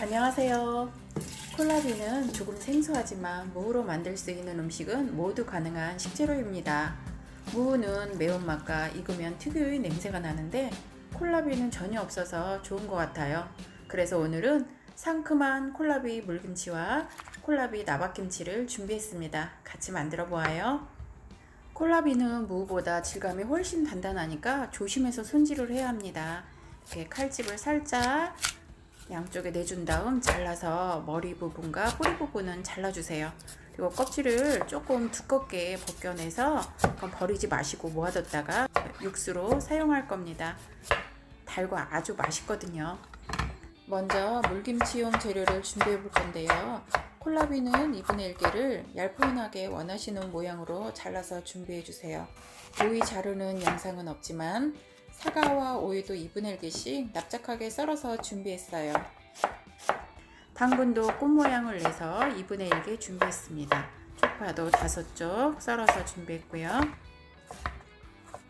안녕하세요. 콜라비는 조금 생소하지만 무로 만들 수 있는 음식은 모두 가능한 식재료입니다. 무는 매운맛과 익으면 특유의 냄새가 나는데 콜라비는 전혀 없어서 좋은 것 같아요. 그래서 오늘은 상큼한 콜라비 물김치와 콜라비 나박김치를 준비했습니다. 같이 만들어 보아요. 콜라비는 무보다 질감이 훨씬 단단하니까 조심해서 손질을 해야 합니다. 이렇게 칼집을 살짝 양쪽에 내준 다음 잘라서 머리 부분과 뿌리 부분은 잘라주세요. 그리고 껍질을 조금 두껍게 벗겨내서 그건 버리지 마시고 모아뒀다가 육수로 사용할 겁니다. 달고 아주 맛있거든요. 먼저 물김치용 재료를 준비해 볼 건데요. 콜라비는 2분의 1개를 얇은하게 원하시는 모양으로 잘라서 준비해 주세요. 오이 자르는 영상은 없지만 사과와 오이도 2분의 1개씩 납작하게 썰어서 준비했어요. 당근도 꽃 모양을 내서 2분의 1개 준비했습니다. 쪽파도 5쪽 썰어서 준비했고요.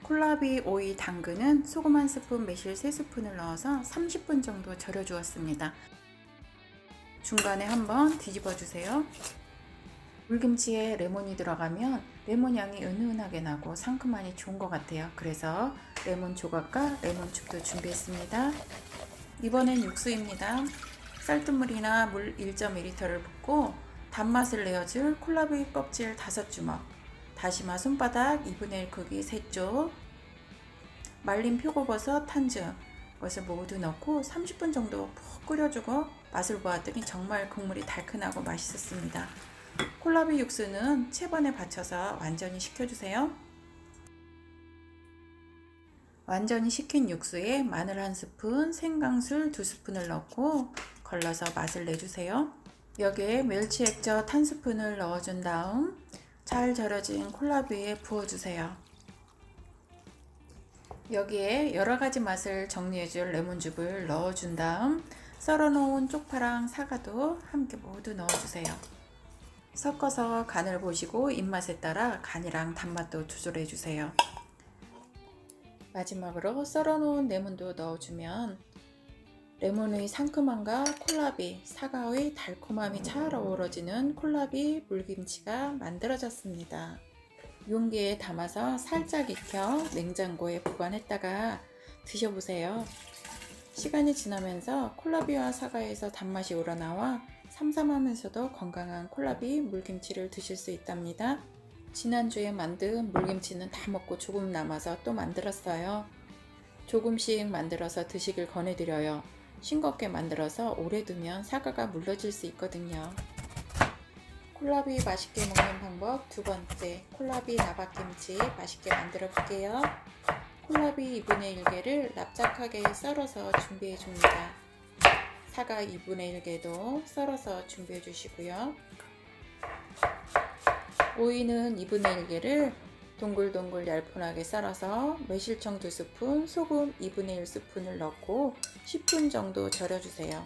콜라비 오이 당근은 소금 한 스푼 매실 3스푼을 넣어서 30분 정도 절여 주었습니다. 중간에 한번 뒤집어 주세요. 물김치에 레몬이 들어가면 레몬 향이 은은하게 나고 상큼하니 좋은 것 같아요. 그래서 레몬 조각과 레몬즙도 준비했습니다. 이번엔 육수입니다. 쌀뜨물이나 물 1.2리터를 붓고 단맛을 내어줄 콜라비 껍질 5주먹, 다시마 손바닥 2분의 1 크기 3쪽, 말린 표고버섯 한 줌, 것을 모두 넣고 30분 정도 푹 끓여주고 맛을 보았더니 정말 국물이 달큰하고 맛있었습니다. 콜라비 육수는 채번에 받쳐서 완전히 식혀주세요. 완전히 식힌 육수에 마늘 한 스푼, 생강술 두 스푼을 넣고 걸러서 맛을 내주세요. 여기에 멸치 액젓 한 스푼을 넣어준 다음 잘 절여진 콜라비에 부어주세요. 여기에 여러 가지 맛을 정리해줄 레몬즙을 넣어준 다음 썰어놓은 쪽파랑 사과도 함께 모두 넣어주세요. 섞어서 간을 보시고 입맛에 따라 간이랑 단맛도 조절해 주세요. 마지막으로 썰어놓은 레몬도 넣어주면 레몬의 상큼함과 콜라비, 사과의 달콤함이 잘 어우러지는 콜라비 물김치가 만들어졌습니다. 용기에 담아서 살짝 익혀 냉장고에 보관했다가 드셔보세요. 시간이 지나면서 콜라비와 사과에서 단맛이 우러나와 삼삼하면서도 건강한 콜라비 물김치를 드실 수 있답니다. 지난주에 만든 물김치는 다 먹고 조금 남아서 또 만들었어요. 조금씩 만들어서 드시길 권해드려요. 싱겁게 만들어서 오래 두면 사과가 물러질 수 있거든요. 콜라비 맛있게 먹는 방법 두 번째, 콜라비 나박김치 맛있게 만들어 볼게요. 콜라비 2분의 1개를 납작하게 썰어서 준비해 줍니다. 사과 2분의 1개도 썰어서 준비해 주시고요. 오이는 2분의 1개를 동글동글 얇은하게 썰어서 매실청 2스푼, 소금 2분의 1스푼을 넣고 10분 정도 절여주세요.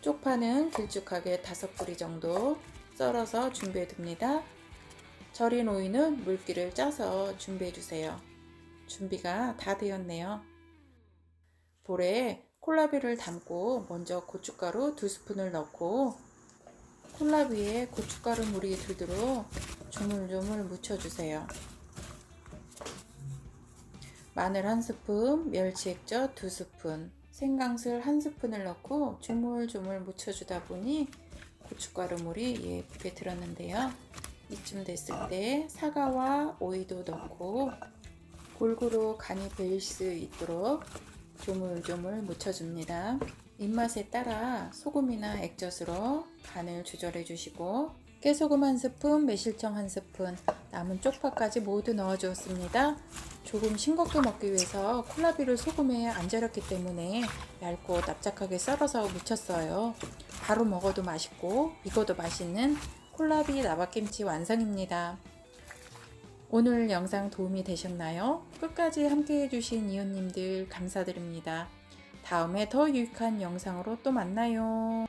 쪽파는 길쭉하게 5뿌리 정도 썰어서 준비해 둡니다. 절인 오이는 물기를 짜서 준비해 주세요. 준비가 다 되었네요. 볼에 콜라비를 담고 먼저 고춧가루 2스푼을 넣고 콜라비에 고춧가루 물이 들도록 조물조물 묻혀주세요. 마늘 한 스푼, 멸치 액젓 2스푼, 생강술 한 스푼을 넣고 조물조물 묻혀주다 보니 고춧가루 물이 예쁘게 들었는데요. 이쯤 됐을 때 사과와 오이도 넣고 골고루 간이 배일 수 있도록 조물조물 묻혀줍니다. 입맛에 따라 소금이나 액젓으로 간을 조절해 주시고 깨소금 한 스푼, 매실청 한 스푼, 남은 쪽파까지 모두 넣어 주었습니다. 조금 싱겁게 먹기 위해서 콜라비를 소금에 안 절였기 때문에 얇고 납작하게 썰어서 묻혔어요. 바로 먹어도 맛있고 익어도 맛있는 콜라비 나박김치 완성입니다. 오늘 영상 도움이 되셨나요? 끝까지 함께 해주신 이웃님들 감사드립니다. 다음에 더 유익한 영상으로 또 만나요.